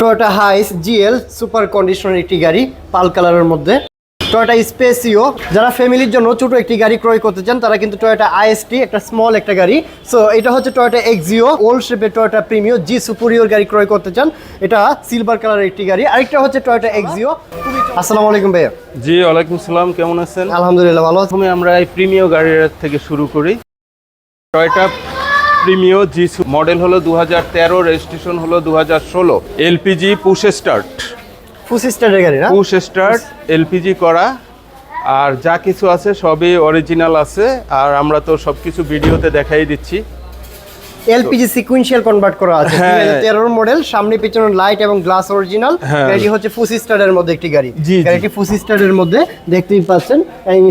Toyota Hiace GL super কন্ডিশনের একটি গাড়ি পাল কালারের মধ্যে। টয়োটা স্পেসিও যারা ফ্যামিলির জন্য ছোট একটি গাড়ি ক্রয় করতে চান তারা কিন্তু টয়োটা আইএসটি একটা স্মল একটা গাড়ি। সো এটা হচ্ছে টয়োটা এক্সিও ওল্ড শেপের টয়োটা প্রিমিও জি সুপুরিয়র গাড়ি ক্রয় করতে চান। এটা সিলভার কালারের একটি গাড়ি। আরেকটা হচ্ছে টয়োটা এক্সিও আসসালামু আলাইকুম ভাইয়া। জি ওয়ালাইকুম সালাম কেমন আছেন? আলহামদুলিল্লাহ ভালো আছি। প্রথমে আমরা এই প্রিমিও গাড়ির থেকে শুরু করি। টয়টা প্রিমিও জি মডেল হলো দু হাজার তেরো রেজিস্ট্রেশন হলো দু হাজার ষোলো। LPG push start. পুশ স্টার্টের গাড়ি না? পুশ স্টার্ট এলপিজি করা। আর যা কিছু আছে সবই অরিজিনাল আছে। আর আমরা তো সব কিছু ভিডিওতে দেখাই দিচ্ছি। এলপিজি সিকুয়েন্সিয়াল কনভার্ট করা আছে। হ্যাঁ। তেরোর মডেল সামনে পিছনে লাইট এবং গ্লাস অরিজিনাল। হ্যাঁ। গাড়িটি হচ্ছে ফুসি স্টারের মধ্যে একটি গাড়ি। গাড়িটি ফুসি স্টারের মধ্যে দেখতেই পাচ্ছেন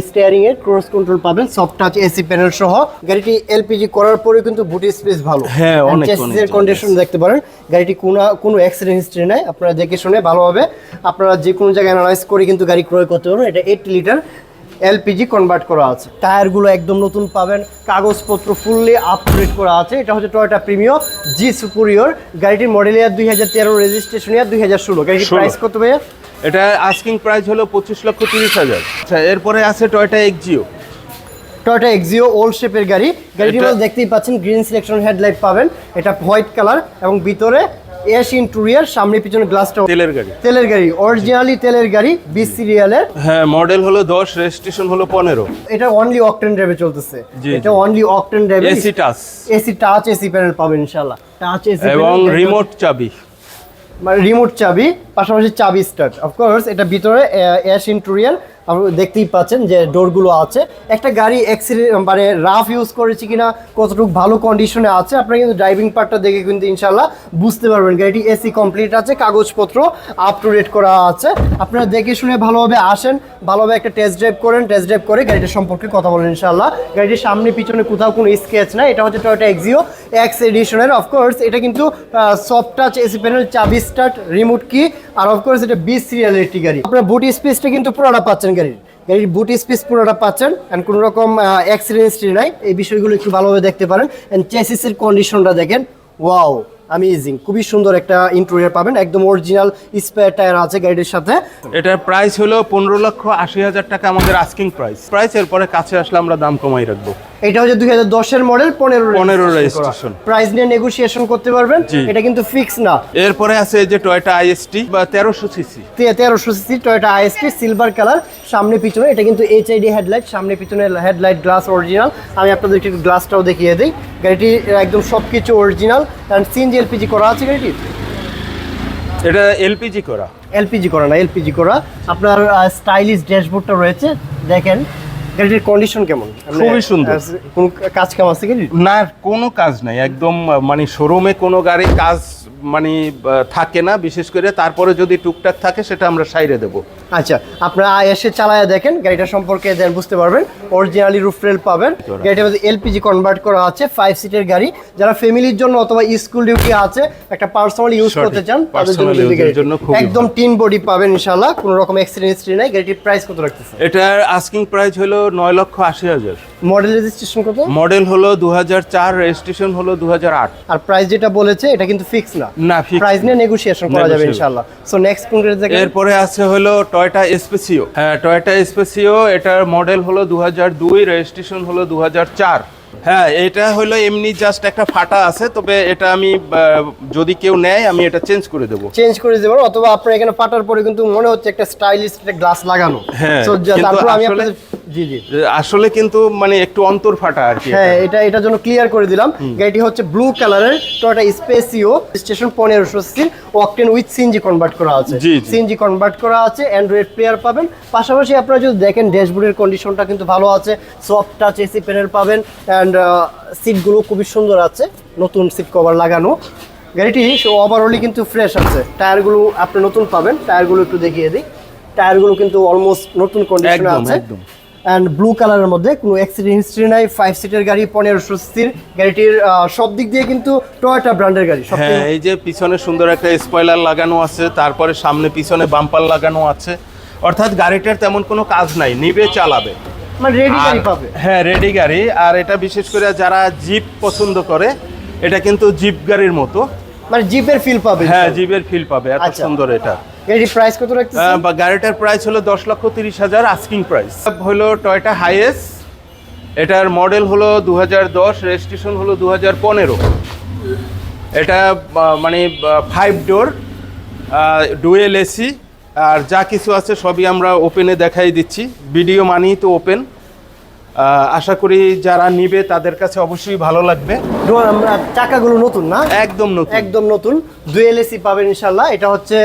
স্টিয়ারিং এর ক্রস কন্ট্রোল পাবেন সফট টাচ এসি প্যানেল সহ। গাড়িটি এলপিজি করার পরে কিন্তু বুটি স্পেস ভালো। হ্যাঁ, অনেক, অনেক চেসিসের কন্ডিশন দেখতে পারেন। গাড়িটি কোনো কোনো অ্যাক্সিডেন্ট হিস্ট্রি নাই। আপনারা দেখে শুনে ভালোভাবে আপনারা যে কোনো জায়গায় অ্যানালাইজ করে কিন্তু গাড়ি ক্রয় করতে পারবেন। এটা এইট লিটার এলপিজি কনভার্ট করা আছে। টায়ারগুলো একদম নতুন পাবেন কাগজপত্র ফুললি আপডেট করা আছে। এটা হচ্ছে টয়োটা প্রিমিও জি সুপুরিয়র গাড়িটির মডেল ইয়ার দুই হাজার তেরো রেজিস্ট্রেশন ইয়ার দুই হাজার ষোলো। গাড়িটির 16 প্রাইস কত ভাইয়া? এটা আস্কিং প্রাইস হলো পঁচিশ লক্ষ তিরিশ হাজার। আচ্ছা এরপরে আছে Toyota Axio Toyota Axio old শেপের গাড়ি। গাড়িটির মধ্যে দেখতেই পাচ্ছেন গ্রিন সিলেকশন হেডলাইট পাবেন। এটা হোয়াইট কালার এবং ভিতরে এস ইন্টুরিয়ার সামনে পিছনে গ্লাসটা তেলের গাড়ি। তেলের গাড়ি অরিজিনালি তেলের গাড়ি বিশ সিরিয়ালের হ্যাঁ মডেল হলো দশ রেজিস্ট্রেশন হলো পনেরো। এটা অনলি অকটেন ড্রাইভে চলতেছে। এটা অনলি অকটেন ড্রাইভে AC touch AC touch AC panel পাবেন ইনশাআল্লাহ। টাচ এসি এবং রিমোট চাবি। মানে রিমোট চাবি পাশাপাশি চাবি স্টার্ট অফকোর্স এটা ভিতরে অ্যাশ ইন্টেরিয়ার দেখতেই পাচ্ছেন যে ডোরগুলো আছে। একটা গাড়ি অ্যাক্সিডেন্ট মানে রাফ ইউজ করেছে কিনা, কতটুকু ভালো কন্ডিশনে আছে, আপনারা কিন্তু ড্রাইভিং পার্টটা দেখে কিন্তু ইনশাল্লাহ বুঝতে পারবেন। গাড়িটি এসি কমপ্লিট আছে, কাগজপত্র আপ টু ডেট করা আছে। আপনারা দেখে শুনে ভালোভাবে আসেন, ভালোভাবে একটা টেস্ট ড্রাইভ করেন টেস্ট ড্রাইভ করে গাড়িটা সম্পর্কে কথা বলেন ইনশাল্লাহ গাড়িটির সামনে পিছনে কোথাও কোনো স্কেচ নাই, এটা হচ্ছে টয়োটা এক্সিও এক্স এডিশনের অফকোর্স এটা কিন্তু সফট টাচ এসি প্যানেল চাবি স্টার্ট রিমোট কি আর অফকোর্স এটা বিশ সিরিয়ালের একটি গাড়ি। আপনার বুটি স্পেসটা কিন্তু পুরোটা পাচ্ছেন গাড়ির। গাড়ির বুট স্পেস পুরোটা পাচ্ছেন অ্যান্ড কোনো রকম অ্যাক্সিডেন্ট হিস্ট্রি নাই। এই বিষয়গুলো একটু ভালোভাবে দেখতে পারেন অ্যান্ড চেসিসের কন্ডিশনটা দেখেন। ওয়াও আমেজিং খুবই সুন্দর একটা ইন্টেরিয়র পাবেন। একদম অরিজিনাল স্পেয়ার টায়ার আছে গাড়ির সাথে। এটার প্রাইস হলো পনেরো লক্ষ আশি হাজার টাকা আমাদের আস্কিং প্রাইস প্রাইস এরপরে কাছে আসলে আমরা দাম কমাই রাখব। এটা হচ্ছে দুই হাজার দশের মডেল পনেরো 15 registration। প্রাইস নিয়ে নেগোসিয়েশন করতে পারবেন এটা কিন্তু ফিক্স না। এরপরে আছে এই যে টয়টা আইএসটি বা তেরোশো সিসি তেরোশো CC Toyota IST silver colour সামনে পিছনে এটা কিন্তু এইচআইডি হেডলাইট সামনে পিছনে হেডলাইট গ্লাস অরিজিনাল আমি আপনাদেরকে একটু গ্লাসটাও দেখিয়ে দিই। গাড়িটি একদম সব কিছু অরিজিনাল অ্যান্ড সিএনজি এলপিজি করা আছে গাড়িটি? এটা এলপিজি করা। এলপিজি করা না এলপিজি করা। আপনার স্টাইলিশ ড্যাশবোর্ডটা রয়েছে। দেখেন গাড়িটির কন্ডিশন কেমন? খুবই সুন্দর। কোনো কাজ কাম আছে কি? না কোনো কাজ নাই। একদম মানে শোরুমে কোনো গাড়ি কাজ মানে থাকে না বিশেষ করে তারপরে যদি টুকটাক থাকে সেটা আমরা সাইরে দেবো। আচ্ছা আপনারা এসে চালায়া দেখেন গাড়িটা সম্পর্কে দেন বুঝতে পারবেন। অরিজিনালি রুফ রেল পাবেন। গাড়িটা মধ্যে এলপিজি কনভার্ট করা আছে ফাইভ সিটের গাড়ি। যারা ফ্যামিলির জন্য অথবা স্কুল ডিউটি আছে একটা পার্সোনাল ইউজ করতে চান তাদের জন্য একদম টিন বডি পাবেন ইনশাআল্লাহ কোনো রকম অ্যাক্সিডেন্ট হিস্ট্রি নাই। গাড়িটির প্রাইস কত রাখতেছে এটার আস্কিং প্রাইস হলো নয় লক্ষ আশি হাজার। মডেল রেজিস্ট্রেশন কত? মডেল হলো দু হাজার চার রেজিস্ট্রেশন হলো দু হাজার আট। আর প্রাইস যেটা বলেছে এটা কিন্তু ফিক্স না। না ফিক্স প্রাইস নিয়ে নেগোসিয়েশন করা যাবে। ইনশাআল্লাহ। সো নেক্সট দেখেন এরপরে আছে হলো টয়টা এসপেসিও হ্যাঁ টয়টা এসপেসিও এটার মডেল হলো রেজিস্ট্রেশন হলো হ্যাঁ এটা হলো এমনি জাস্ট একটা ফাটা আছে তবে এটা আমি যদি কেউ নেয় আমি এটা চেঞ্জ করে দেবো। চেঞ্জ করে পারো অথবা আপনার এখানে ফাটার পরে কিন্তু মনে হচ্ছে একটা স্টাইলিশ একটা গ্লাস লাগানো। হ্যাঁ, তারপর আমি আপনাদের জি জি। আসলে কিন্তু মানে একটু অন্তর ফাটা আর কি হ্যাঁ এটা। এটার জন্য ক্লিয়ার করে দিলাম। গাড়িটি হচ্ছে ব্লু কালারের টয়োটা স্পেসিও স্টেশন পনেরোশো সির অকটেন উইথ সিএনজি কনভার্ট করা আছে। সিএনজি কনভার্ট করা আছে অ্যান্ড্রয়েড প্লেয়ার পাবেন। পাশাপাশি আপনারা যদি দেখেন ড্যাশবোর্ডের কন্ডিশনটা কিন্তু ভালো আছে সফট টাচ এসি প্যানেল পাবেন অ্যান্ড সিটগুলো খুবই সুন্দর আছে নতুন সিট কভার লাগানো। গাড়িটি ওভারঅলি কিন্তু ফ্রেশ আছে। টায়ারগুলো আপনি নতুন পাবেন টায়ারগুলো একটু দেখিয়ে দিই। টায়ারগুলো কিন্তু অলমোস্ট নতুন কন্ডিশনে আছে। একদম। অ্যান্ড ব্লু কালারের মধ্যে কোনো অ্যাক্সিডেন্ট হিস্ট্রি নাই ফাইভ সিটের গাড়ি পনেরোশো সির গাড়িটির সব দিক দিয়ে কিন্তু টয়োটা ব্র্যান্ডের গাড়ি হ্যাঁ এই যে পিছনে সুন্দর একটা স্পয়লার লাগানো আছে তারপরে সামনে পিছনে বাম্পার লাগানো আছে। অর্থাৎ গাড়িটার তেমন কোনো কাজ নাই নিবে চালাবে। মানে রেডি গাড়ি পাবে। হ্যাঁ রেডি গাড়ি। আর এটা বিশেষ করে যারা জিপ পছন্দ করে এটা কিন্তু জিপ গাড়ির মতো। মানে জিপের ফিল পাবে হ্যাঁ জিপের ফিল পাবে এত আচ্ছা। সুন্দর এটা। গাড়ির প্রাইস কত রাখতেছেন? বা গাড়িটার প্রাইস হলো দশ লক্ষ তিরিশ হাজার আস্কিং প্রাইস হলো টয়টা হাইয়েস এটার মডেল হলো দু হাজার দশ রেজিস্ট্রেশন হলো দু হাজার পনেরো। এটা মানে ফাইভ ডোর ডুয়েল এসি আর যা কিছু আছে সবই আমরা ওপেনে দেখাই দিচ্ছি। ভিডিও মানেই তো ওপেন আশা করি যারা নিবে তাদের কাছে অবশ্যই ভালো লাগবে। চাকাগুলো নতুন না? একদম নতুন। একদম নতুন। ডুয়েল এসি পাবেন ইনশাল্লাহ এটা হচ্ছে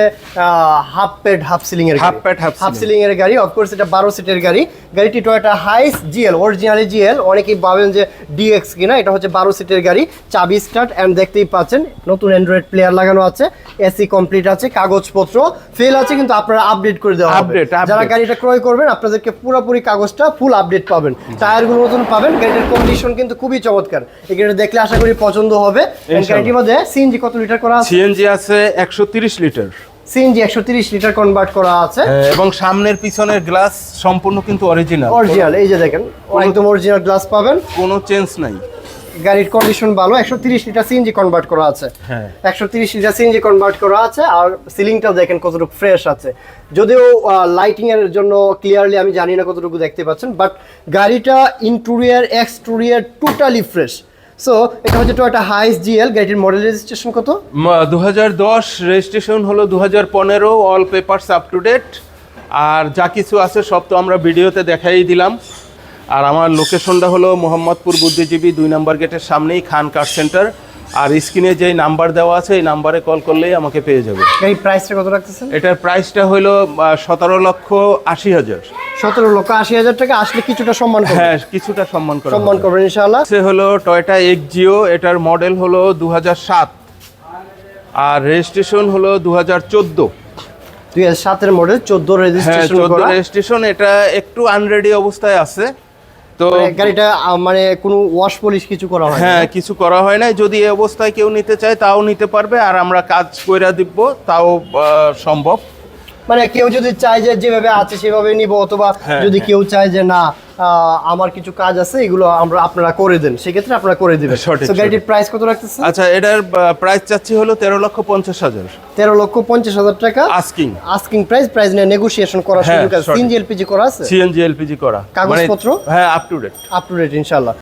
হাফ প্যাড হাফ সিলিং এর pad, half half ceiling। Ceiling এর গাড়ি। অফকোর্স এটা বারো সিটের গাড়ি। গাড়িটি Toyota Hiace GL originally GL অনেকেই ভাবেন যে ডিএক্স কিনা এটা হচ্ছে বারো সিটের গাড়ি। চাবি স্টার্ট অ্যান্ড দেখতেই পাচ্ছেন নতুন অ্যান্ড্রয়েড প্লেয়ার লাগানো আছে। এসি কমপ্লিট আছে কাগজপত্র ফেল আছে কিন্তু আপনারা আপডেট করে দেওয়া হবে। যারা গাড়িটা ক্রয় করবেন আপনাদেরকে পুরোপুরি কাগজটা ফুল আপডেট পাবেন। টায়ারগুলো নতুন পাবেন। গাড়িটার কন্ডিশন কিন্তু খুবই চমৎকার। এই গাড়িটা দেখলে আশা করি পছন্দ হবে। গাড়িটির মধ্যে সিএনজি কত লিটার করা আছে? সিএনজি আছে একশো তিরিশ লিটার। সিএনজি একশো তিরিশ লিটার কনভার্ট করা আছে। হ্যাঁ, এবং সামনের পিছনের গ্লাস সম্পূর্ণ কিন্তু অরিজিনাল অরিজিনাল এই যে দেখেন একদম অরিজিনাল গ্লাস পাবেন। কোনো চেঞ্জ নাই। গাড়ির কন্ডিশন ভালো একশো তিরিশ লিটার সিএনজি কনভার্ট করা আছে। হ্যাঁ। একশো তিরিশ লিটার সিএনজি কনভার্ট করা আছে আর সিলিংটাও দেখেন কতটুকু ফ্রেশ আছে। যদিও লাইটিং এর জন্য ক্লিয়ারলি আমি জানি না কতটুকু দেখতে পাচ্ছেন বাট গাড়িটা interior exterior totally fresh so এটা হচ্ছে টয়োটা হাইস জিএল গাড়িটির মডেল রেজিস্ট্রেশন কত? দু হাজার দশ রেজিস্ট্রেশন হলো দু হাজার পনেরো all papers up to date আর যা কিছু আছে সব তো আমরা ভিডিওতে দেখাই দিলাম। আর আমার লোকেশনটা হলো মোহাম্মদপুর বুদ্ধিজীবী দুই নাম্বার গেটের সামনেই খান কার সেন্টার। আর স্ক্রিনে যে নাম্বার দেওয়া আছে এই নাম্বারে কল করলেই আমাকে পেয়ে যাবে। গাড়ির প্রাইসটা কত রাখতেছেন? এটার প্রাইসটা হলো সতেরো লক্ষ আশি হাজার। সতেরো লক্ষ আশি হাজার টাকা আসলে কিছুটা সম্মান করবেন। হ্যাঁ কিছুটা সম্মান করা সম্মান। করবেন ইনশাআল্লাহ। সে হলো টয়টা এক্সজিও এটার মডেল হলো দু সাত। আর রেজিস্ট্রেশন হলো দু হাজার চোদ্দ। দুই হাজার সাতের মডেল চোদ্দ হ্যাঁ রেজিস্ট্রেশন রেজিস্ট্রেশন এটা একটু আনরেডি অবস্থায় আছে। তো মানে গাড়িটা মানে কোনো ওয়াশ পলিশ কিছু করা হয় না। হ্যাঁ কিছু করা হয় না যদি এই অবস্থায় কেউ নিতে চায় তাও নিতে পারবে। আর আমরা কাজ কইরা দিব তাও সম্ভব। মানে কেউ যদি চায় যে যেভাবে আছে সেভাবে নিব অথবা হ্যাঁ, যদি হ্যাঁ। কেউ চায় যে না আমার কিছু কাজ আছে এগুলো আমরা আপনারা করে দেন। সেক্ষেত্রে আপনারা করে দিবেন। সঠিক, তো গাড়িটির প্রাইস কত রাখতেছে আচ্ছা এটার প্রাইস চাচ্ছি হলো তেরো লক্ষ পঞ্চাশ হাজার। তেরো লক্ষ পঞ্চাশ হাজার টাকা। আস্কিং আস্কিং প্রাইস প্রাইস নিয়ে নেগোসিয়েশন করা সুযোগ আছে। সিএনজি এলপিজি করা আছে? সিএনজি এলপিজি করা। মানে- কাগজপত্র? হ্যাঁ up to date up to date ইনশাল্লাহ